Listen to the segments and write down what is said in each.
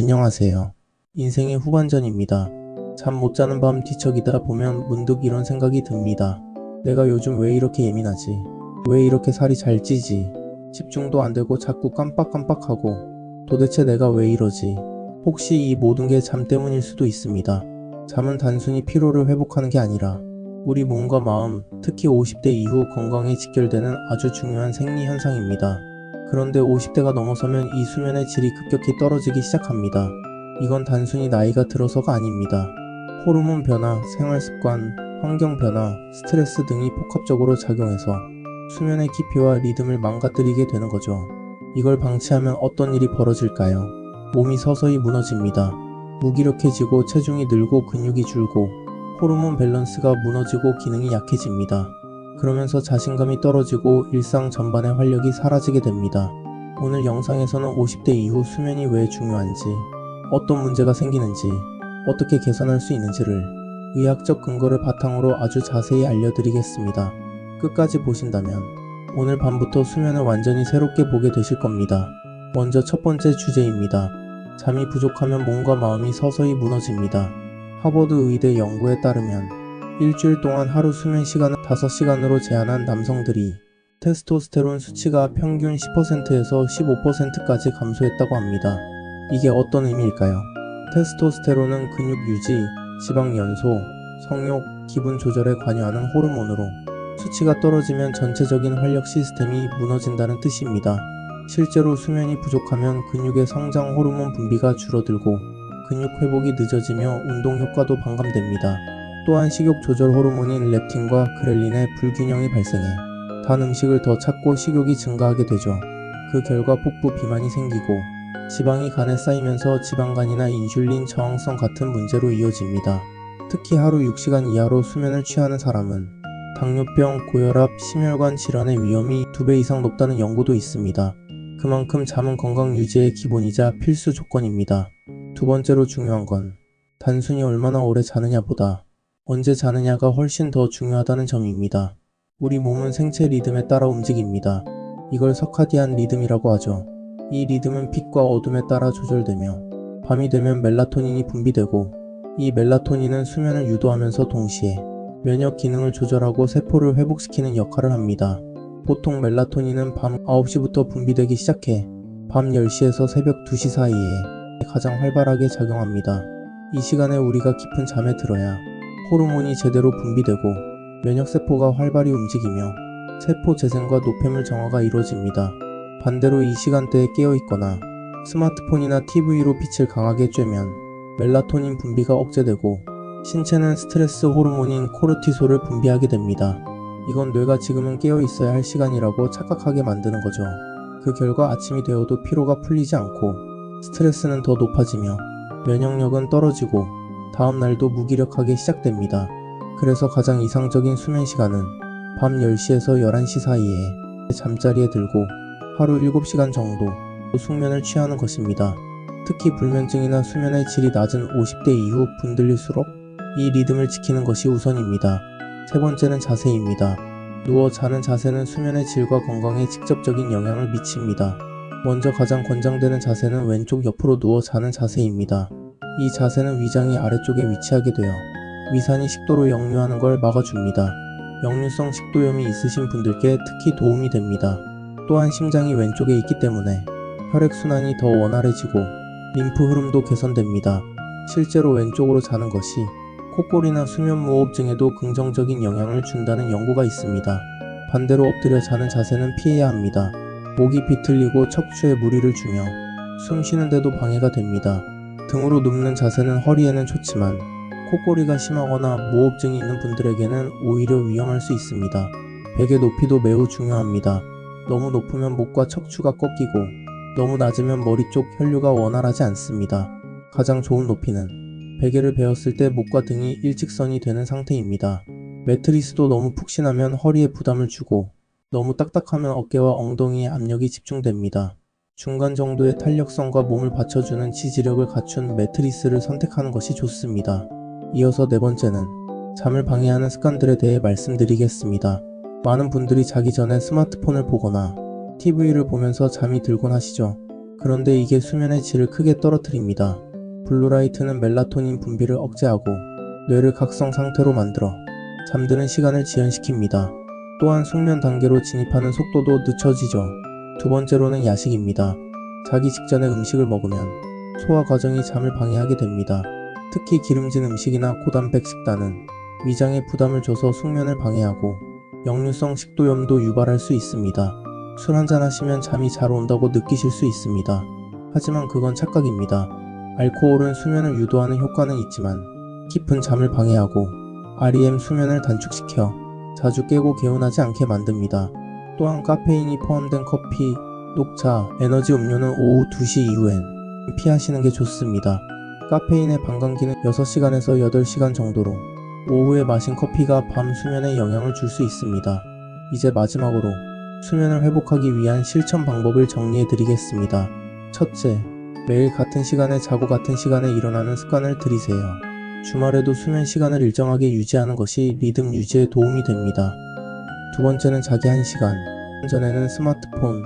안녕하세요. 인생의 후반전입니다. 잠 못 자는 밤 뒤척이다 보면 문득 이런 생각이 듭니다. 내가 요즘 왜 이렇게 예민하지? 왜 이렇게 살이 잘 찌지? 집중도 안 되고 자꾸 깜빡깜빡하고 도대체 내가 왜 이러지? 혹시 이 모든 게 잠 때문일 수도 있습니다. 잠은 단순히 피로를 회복하는 게 아니라 우리 몸과 마음, 특히 50대 이후 건강에 직결되는 아주 중요한 생리 현상입니다. 그런데 50대가 넘어서면 이 수면의 질이 급격히 떨어지기 시작합니다. 이건 단순히 나이가 들어서가 아닙니다. 호르몬 변화, 생활 습관, 환경 변화, 스트레스 등이 복합적으로 작용해서 수면의 깊이와 리듬을 망가뜨리게 되는 거죠. 이걸 방치하면 어떤 일이 벌어질까요? 몸이 서서히 무너집니다. 무기력해지고 체중이 늘고 근육이 줄고 호르몬 밸런스가 무너지고 기능이 약해집니다. 그러면서 자신감이 떨어지고 일상 전반의 활력이 사라지게 됩니다. 오늘 영상에서는 50대 이후 수면이 왜 중요한지, 어떤 문제가 생기는지, 어떻게 개선할 수 있는지를 의학적 근거를 바탕으로 아주 자세히 알려드리겠습니다. 끝까지 보신다면 오늘 밤부터 수면을 완전히 새롭게 보게 되실 겁니다. 먼저 첫 번째 주제입니다. 잠이 부족하면 몸과 마음이 서서히 무너집니다. 하버드 의대 연구에 따르면 일주일 동안 하루 수면 시간을 5시간으로 제한한 남성들이 테스토스테론 수치가 평균 10%에서 15%까지 감소했다고 합니다. 이게 어떤 의미일까요? 테스토스테론은 근육 유지, 지방 연소, 성욕, 기분 조절에 관여하는 호르몬으로 수치가 떨어지면 전체적인 활력 시스템이 무너진다는 뜻입니다. 실제로 수면이 부족하면 근육의 성장 호르몬 분비가 줄어들고 근육 회복이 늦어지며 운동 효과도 반감됩니다. 또한 식욕 조절 호르몬인 렙틴과 그렐린의 불균형이 발생해 단 음식을 더 찾고 식욕이 증가하게 되죠. 그 결과 복부 비만이 생기고 지방이 간에 쌓이면서 지방간이나 인슐린 저항성 같은 문제로 이어집니다. 특히 하루 6시간 이하로 수면을 취하는 사람은 당뇨병, 고혈압, 심혈관 질환의 위험이 2배 이상 높다는 연구도 있습니다. 그만큼 잠은 건강 유지의 기본이자 필수 조건입니다. 두 번째로 중요한 건 단순히 얼마나 오래 자느냐보다 언제 자느냐가 훨씬 더 중요하다는 점입니다. 우리 몸은 생체 리듬에 따라 움직입니다. 이걸 서카디안 리듬이라고 하죠. 이 리듬은 빛과 어둠에 따라 조절되며 밤이 되면 멜라토닌이 분비되고 이 멜라토닌은 수면을 유도하면서 동시에 면역 기능을 조절하고 세포를 회복시키는 역할을 합니다. 보통 멜라토닌은 밤 9시부터 분비되기 시작해 밤 10시에서 새벽 2시 사이에 가장 활발하게 작용합니다. 이 시간에 우리가 깊은 잠에 들어야 호르몬이 제대로 분비되고 면역세포가 활발히 움직이며 세포 재생과 노폐물 정화가 이루어집니다. 반대로 이 시간대에 깨어있거나 스마트폰이나 TV로 빛을 강하게 쬐면 멜라토닌 분비가 억제되고 신체는 스트레스 호르몬인 코르티솔을 분비하게 됩니다. 이건 뇌가 지금은 깨어 있어야 할 시간이라고 착각하게 만드는 거죠. 그 결과 아침이 되어도 피로가 풀리지 않고 스트레스는 더 높아지며 면역력은 떨어지고 다음 날도 무기력하게 시작됩니다. 그래서 가장 이상적인 수면 시간은 밤 10시에서 11시 사이에 잠자리에 들고 하루 7시간 정도 숙면을 취하는 것입니다. 특히 불면증이나 수면의 질이 낮은 50대 이후 분들일수록 이 리듬을 지키는 것이 우선입니다. 세 번째는 자세입니다. 누워 자는 자세는 수면의 질과 건강에 직접적인 영향을 미칩니다. 먼저 가장 권장되는 자세는 왼쪽 옆으로 누워 자는 자세입니다. 이 자세는 위장이 아래쪽에 위치하게 되어 위산이 식도로 역류하는 걸 막아줍니다. 역류성 식도염이 있으신 분들께 특히 도움이 됩니다. 또한 심장이 왼쪽에 있기 때문에 혈액순환이 더 원활해지고 림프 흐름도 개선됩니다. 실제로 왼쪽으로 자는 것이 콧볼이나 수면무호흡증에도 긍정적인 영향을 준다는 연구가 있습니다. 반대로 엎드려 자는 자세는 피해야 합니다. 목이 비틀리고 척추에 무리를 주며 숨 쉬는데도 방해가 됩니다. 등으로 눕는 자세는 허리에는 좋지만 콧꼬리가 심하거나 무호흡증이 있는 분들에게는 오히려 위험할 수 있습니다. 베개 높이도 매우 중요합니다. 너무 높으면 목과 척추가 꺾이고 너무 낮으면 머리 쪽 혈류가 원활하지 않습니다. 가장 좋은 높이는 베개를 베었을 때 목과 등이 일직선이 되는 상태입니다. 매트리스도 너무 푹신하면 허리에 부담을 주고 너무 딱딱하면 어깨와 엉덩이에 압력이 집중됩니다. 중간 정도의 탄력성과 몸을 받쳐주는 지지력을 갖춘 매트리스를 선택하는 것이 좋습니다. 이어서 네 번째는 잠을 방해하는 습관들에 대해 말씀드리겠습니다. 많은 분들이 자기 전에 스마트폰을 보거나 TV를 보면서 잠이 들곤 하시죠. 그런데 이게 수면의 질을 크게 떨어뜨립니다. 블루라이트는 멜라토닌 분비를 억제하고 뇌를 각성 상태로 만들어 잠드는 시간을 지연시킵니다. 또한 숙면 단계로 진입하는 속도도 늦춰지죠. 두 번째로는 야식입니다. 자기 직전에 음식을 먹으면 소화 과정이 잠을 방해하게 됩니다. 특히 기름진 음식이나 고단백 식단은 위장에 부담을 줘서 숙면을 방해하고 역류성 식도염도 유발할 수 있습니다. 술 한잔 하시면 잠이 잘 온다고 느끼실 수 있습니다. 하지만 그건 착각입니다. 알코올은 수면을 유도하는 효과는 있지만 깊은 잠을 방해하고 REM 수면을 단축시켜 자주 깨고 개운하지 않게 만듭니다. 또한 카페인이 포함된 커피, 녹차, 에너지 음료는 오후 2시 이후엔 피하시는 게 좋습니다. 카페인의 반감기는 6시간에서 8시간 정도로 오후에 마신 커피가 밤 수면에 영향을 줄 수 있습니다. 이제 마지막으로 수면을 회복하기 위한 실천 방법을 정리해 드리겠습니다. 첫째, 매일 같은 시간에 자고 같은 시간에 일어나는 습관을 들이세요. 주말에도 수면 시간을 일정하게 유지하는 것이 리듬 유지에 도움이 됩니다. 두 번째는 자기 한 시간 전에는 스마트폰,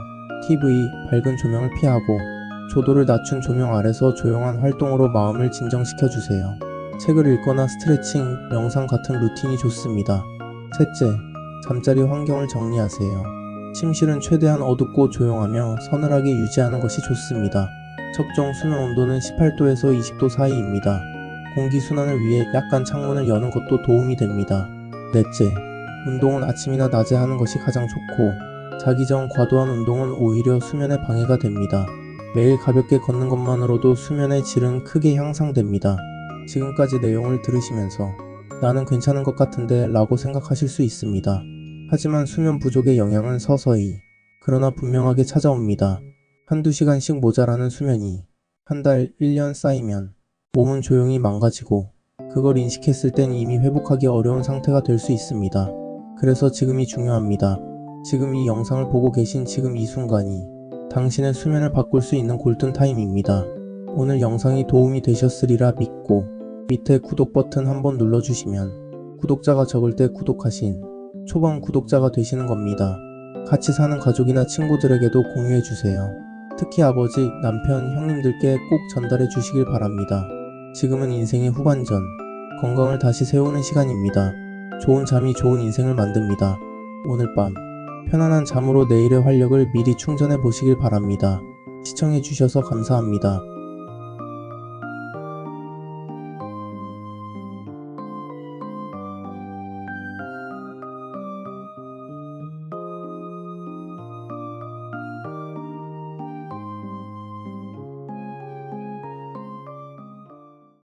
TV, 밝은 조명을 피하고 조도를 낮춘 조명 아래서 조용한 활동으로 마음을 진정시켜 주세요. 책을 읽거나 스트레칭, 명상 같은 루틴이 좋습니다. 셋째, 잠자리 환경을 정리하세요. 침실은 최대한 어둡고 조용하며 서늘하게 유지하는 것이 좋습니다. 적정 수면 온도는 18도에서 20도 사이입니다. 공기 순환을 위해 약간 창문을 여는 것도 도움이 됩니다. 넷째, 운동은 아침이나 낮에 하는 것이 가장 좋고 자기 전 과도한 운동은 오히려 수면에 방해가 됩니다. 매일 가볍게 걷는 것만으로도 수면의 질은 크게 향상됩니다. 지금까지 내용을 들으시면서 나는 괜찮은 것 같은데 라고 생각하실 수 있습니다. 하지만 수면 부족의 영향은 서서히 그러나 분명하게 찾아옵니다. 한두 시간씩 모자라는 수면이 한 달, 1년 쌓이면 몸은 조용히 망가지고 그걸 인식했을 땐 이미 회복하기 어려운 상태가 될 수 있습니다. 그래서 지금이 중요합니다. 지금 이 영상을 보고 계신 지금 이 순간이 당신의 수면을 바꿀 수 있는 골든타임입니다. 오늘 영상이 도움이 되셨으리라 믿고 밑에 구독 버튼 한번 눌러주시면 구독자가 적을 때 구독하신 초반 구독자가 되시는 겁니다. 같이 사는 가족이나 친구들에게도 공유해주세요. 특히 아버지, 남편, 형님들께 꼭 전달해 주시길 바랍니다. 지금은 인생의 후반전, 건강을 다시 세우는 시간입니다. 좋은 잠이 좋은 인생을 만듭니다. 오늘 밤, 편안한 잠으로 내일의 활력을 미리 충전해 보시길 바랍니다. 시청해 주셔서 감사합니다.